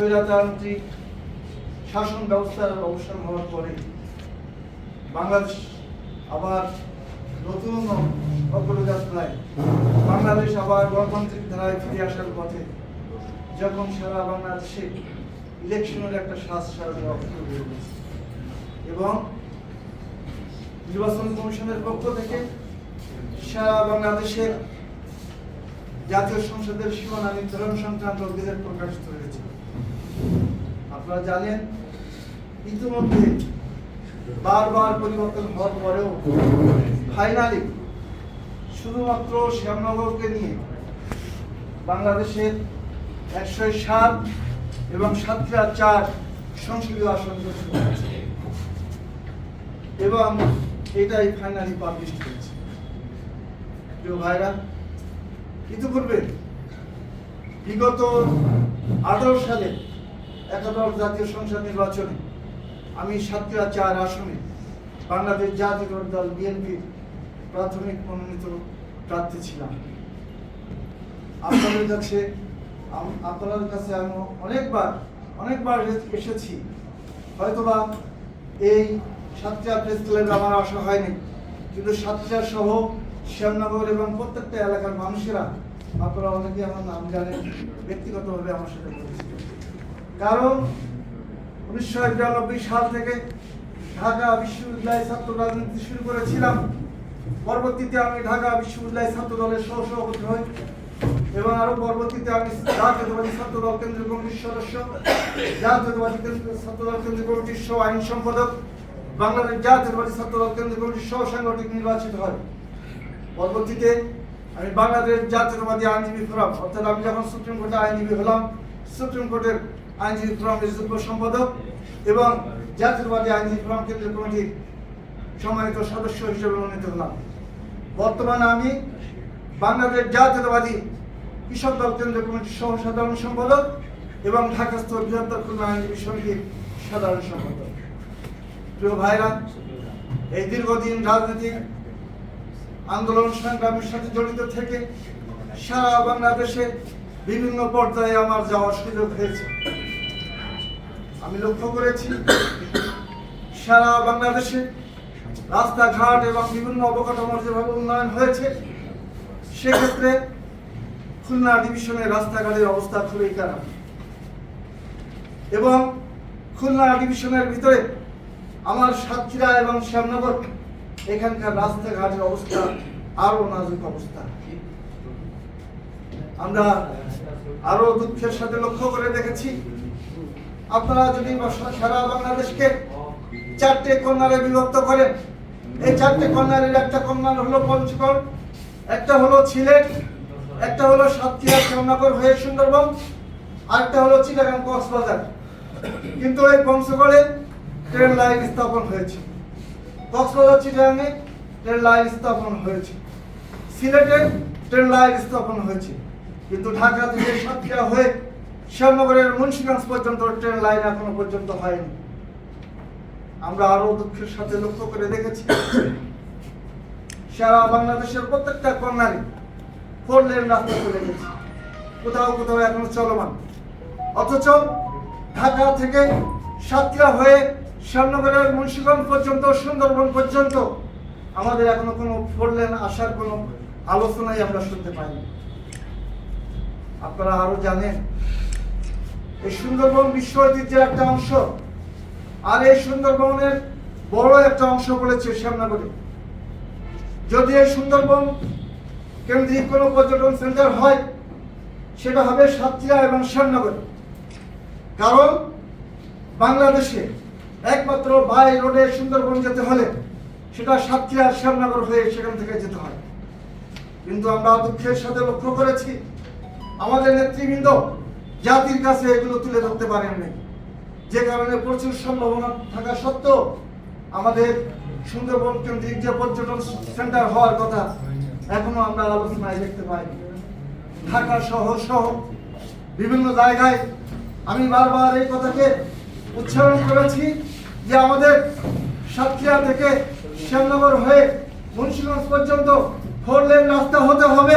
স্বৈরতান্ত্রিক শাসন ব্যবস্থার অবসান হওয়ার পরে বাংলাদেশ আবার নতুন অগ্রযাত্রায় বাংলাদেশ আবার গণতান্ত্রিক ধারায় ফিরে আসার পথে যখন সারা বাংলাদেশে ইলেকশনের একটা শ্বাস সারা এবং নির্বাচন কমিশনের পক্ষ থেকে সারা বাংলাদেশের জাতীয় সংসদের সীমানা নির্ধারণ সংক্রান্ত গেজেট প্রকাশিত হয়েছে। আপনারা জানেন, ইতিমধ্যে বারবার পরিবর্তন হওয়ার পরেও ফাইনালি শুধুমাত্র শ্যামনগরকে নিয়ে বাংলাদেশের একশো সাত এবং সাতটা চার সংসদীয় আসন এবং এটাই ফাইনালি পাবলিশ হয়েছে। প্রিয় ভাইরা ইতিপূর্বে বিগত আঠারো সালে একাদশ জাতীয় সংসদ নির্বাচনে আমি সাতক্ষীরা চার আসনে বাংলাদেশ জাতীয় দল বিএনপির প্রাথমিক মনোনীত প্রার্থী ছিলাম। আপনাদের কাছে আপনাদের কাছে আমি অনেকবার অনেকবার এসে- এসেছি। হয়তোবা এই সাতটা প্রেস ক্লাবে আমার আসা হয়নি, কিন্তু সাতটা সহ শ্যামনগর এবং প্রত্যেকটা এলাকার মানুষেরা, আপনারা অনেকে আমার নাম জানেন, ব্যক্তিগতভাবে আমার সাথে পরিচিত। কারণ উনিশশো বিরানব্বই সাল থেকে ঢাকা বিশ্ববিদ্যালয় ছাত্র রাজনীতি শুরু করেছিলাম। পরবর্তীতে আমি ঢাকা বিশ্ববিদ্যালয় ছাত্র দলের সহ সভাপতি হই এবং আরও পরবর্তীতে আমি জাতীয়তাবাদী ছাত্র দল কেন্দ্রীয় কমিটির সদস্য। জাতীয়তাবাদী ছাত্র দল কেন্দ্রীয় কমিটির সহ আইন সম্পাদক। বাংলাদেশ জাতীয়তাবাদী ছাত্র দল কেন্দ্রীয় কমিটির সহ সাংগঠনিক নির্বাচিত হয় পরবর্তীতে আমি বাংলাদেশ জাতীয়তাবাদী আইনজীবী ফোরাম, অর্থাৎ আমি যখন সুপ্রিম কোর্টে আইনজীবী হলাম, সুপ্রিম কোর্টের আইনজীবী ফোরামের যুগ্ম সম্পাদক এবং জাতীয়তাবাদী আইনজীবী ফোরাম কেন্দ্রীয় কমিটির সম্মানিত সদস্য হিসেবে মনোনীত হলাম। বর্তমানে আমি বাংলাদেশ জাতীয়তাবাদী কৃষক দল কেন্দ্রীয় কমিটির সহ সাধারণ সম্পাদক এবং ঢাকাস্থ বৃহত্তর খুলনা আইনজীবী সমিতির সাধারণ সম্পাদক। প্রিয় ভাইরা, এই দীর্ঘদিন রাজনৈতিক আন্দোলন সংগ্রামের সাথে জড়িত থেকে সারা বাংলাদেশে বিভিন্ন পর্যায়ে আমার যাওয়ার সুযোগ হয়েছে। আমি লক্ষ্য করেছি সারা বাংলাদেশে রাস্তাঘাট এবং বিভিন্ন অবকাঠামোর যেভাবে উন্নয়ন হয়েছে, সেক্ষেত্রে খুলনা ডিভিশনের রাস্তাঘাটের অবস্থা খুবই খারাপ। এবং খুলনা ডিভিশনের ভিতরে আমার সাতক্ষীরা এবং শ্যামনগর, এখানকার রাস্তাঘাটের অবস্থা আরও নাজুক অবস্থা। আমরা আরও দুঃখের সাথে লক্ষ্য করে দেখেছি আপনারা যদি সারা বাংলাদেশকে চারটে কর্নারে বিভক্ত করেন, এই চারটে কর্নারের একটা কর্নার হলো পঞ্চগড়, একটা হলো সিলেট, একটা হলো সাতক্ষীরা, শ্যামনগর হয়ে সুন্দরবন, আরেকটা হলো চিটাগাং কক্সবাজার। কিন্তু এই পঞ্চগড়ে ট্রেন লাইন স্থাপন হয়েছে। কক্সবাজার চিটাগাংয়ে ট্রেন লাইন স্থাপন হয়েছে। সিলেটে ট্রেন লাইন স্থাপন হয়েছে। কিন্তু ঢাকা থেকে সাতক্ষীরা হয়ে শ্যামনগরের মুন্সিগঞ্জ পর্যন্ত ট্রেন লাইন এখনও পর্যন্ত হয়নি। আমরা আরও দুঃখের সাথে লক্ষ্য করে দেখেছি, সারা বাংলাদেশের প্রত্যেকটা কর্নারে ফোর লেন রাস্তা চলে গেছে। কোথাও কোথাও এখনও চলমান। অথচ ঢাকা থেকে সাতক্ষীরা হয়ে শ্যামনগরের মুন্সিগঞ্জ পর্যন্ত, সুন্দরবন পর্যন্ত আমাদের এখনও কোনো ফোর লেন আসার কোনো আলোচনাই আমরা শুনতে পাইনি। আপনারা আরও জানেন এই সুন্দরবন বিশ্ব ঐতিহ্যের একটা অংশ, আর এই সুন্দরবনের বড় একটা অংশ পড়েছে শ্যামনগরে যদি এই সুন্দরবন কেন্দ্রিক কোনো পর্যটন সেন্টার হয়, সেটা হবে সাতক্ষীরা এবং শ্যামনগরে কারণ বাংলাদেশে একমাত্র বাই রোডে সুন্দরবন যেতে হলে সেটা সাতক্ষীরা শ্যামনগর হয়ে সেখান থেকে যেতে হয়। কিন্তু আমরা দুঃখের সাথে লক্ষ্য করেছি, আমাদের নেতৃবৃন্দ জাতির কাছে এগুলো তুলে ধরতে পারেননি যে কারণে প্রচুর সম্ভাবনা থাকা সত্ত্বেও আমাদের সুন্দরবন কেন্দ্রিক যে পর্যটন সেন্টার হওয়ার কথা এখনও আমরা আলোচনায় দেখতে পাইনি। ঢাকা শহর সহ বিভিন্ন জায়গায় আমি বারবার এই কথাকে উচ্চারণ করেছি যে আমাদের সাতক্ষীরা থেকে শ্যামনগর হয়ে মুন্সিগঞ্জ পর্যন্ত ফোর লেন রাস্তা হতে হবে,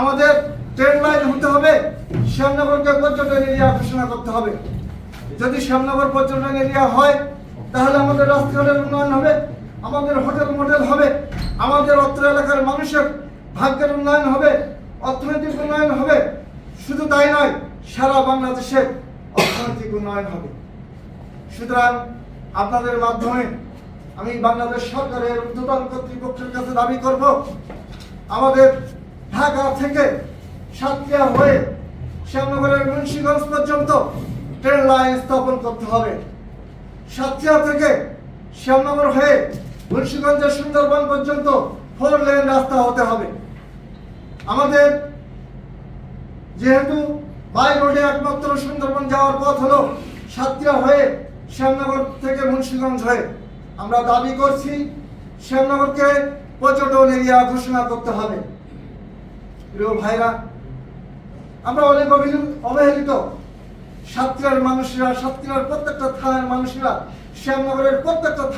আমাদের ট্রেন লাইন হতে হবে শ্যামনগরকে পর্যটন এরিয়া ঘোষণা করতে হবে। যদি শ্যামনগর পর্যটন এরিয়া হয়, তাহলে আমাদের রাস্তাঘাটের উন্নয়ন হবে, আমাদের হোটেল মোটেল হবে, আমাদের অত্র এলাকার মানুষের ভাগ্যের উন্নয়ন হবে, অর্থনৈতিক উন্নয়ন হবে। শুধু তাই নয়, সারা বাংলাদেশের অর্থনৈতিক উন্নয়ন হবে। সুতরাং আপনাদের মাধ্যমে আমি বাংলাদেশ সরকারের ঊর্ধ্বতন কর্তৃপক্ষের কাছে দাবি করব, আমাদের ঢাকা থেকে সাতক্ষীরা হয়ে শ্যামনগরের মুন্সিগঞ্জ পর্যন্ত ট্রেন লাইন স্থাপন করতে হবে। সাতক্ষীরা থেকে শ্যামনগর হয়ে মুন্সিগঞ্জের সুন্দরবন পর্যন্ত ফোর লেন রাস্তা হতে হবে। আমাদের যেহেতু বাই রোডে একমাত্র সুন্দরবন যাওয়ার পথ হলো সাতক্ষীরা হয়ে শ্যামনগর থেকে মুন্সিগঞ্জ হয়ে। আমরা দাবি করছি শ্যামনগরকে পর্যটন এরিয়া ঘোষণা করতে হবে। প্রিয় ভাইরা আমরা অনেক অবহেলি- অবহেলিত। সাতক্ষীরার মানুষরা সাতক্ষীরার প্রত্যেকটা থানার মানুষেরা শ্যামনগরের প্রত্যেকটা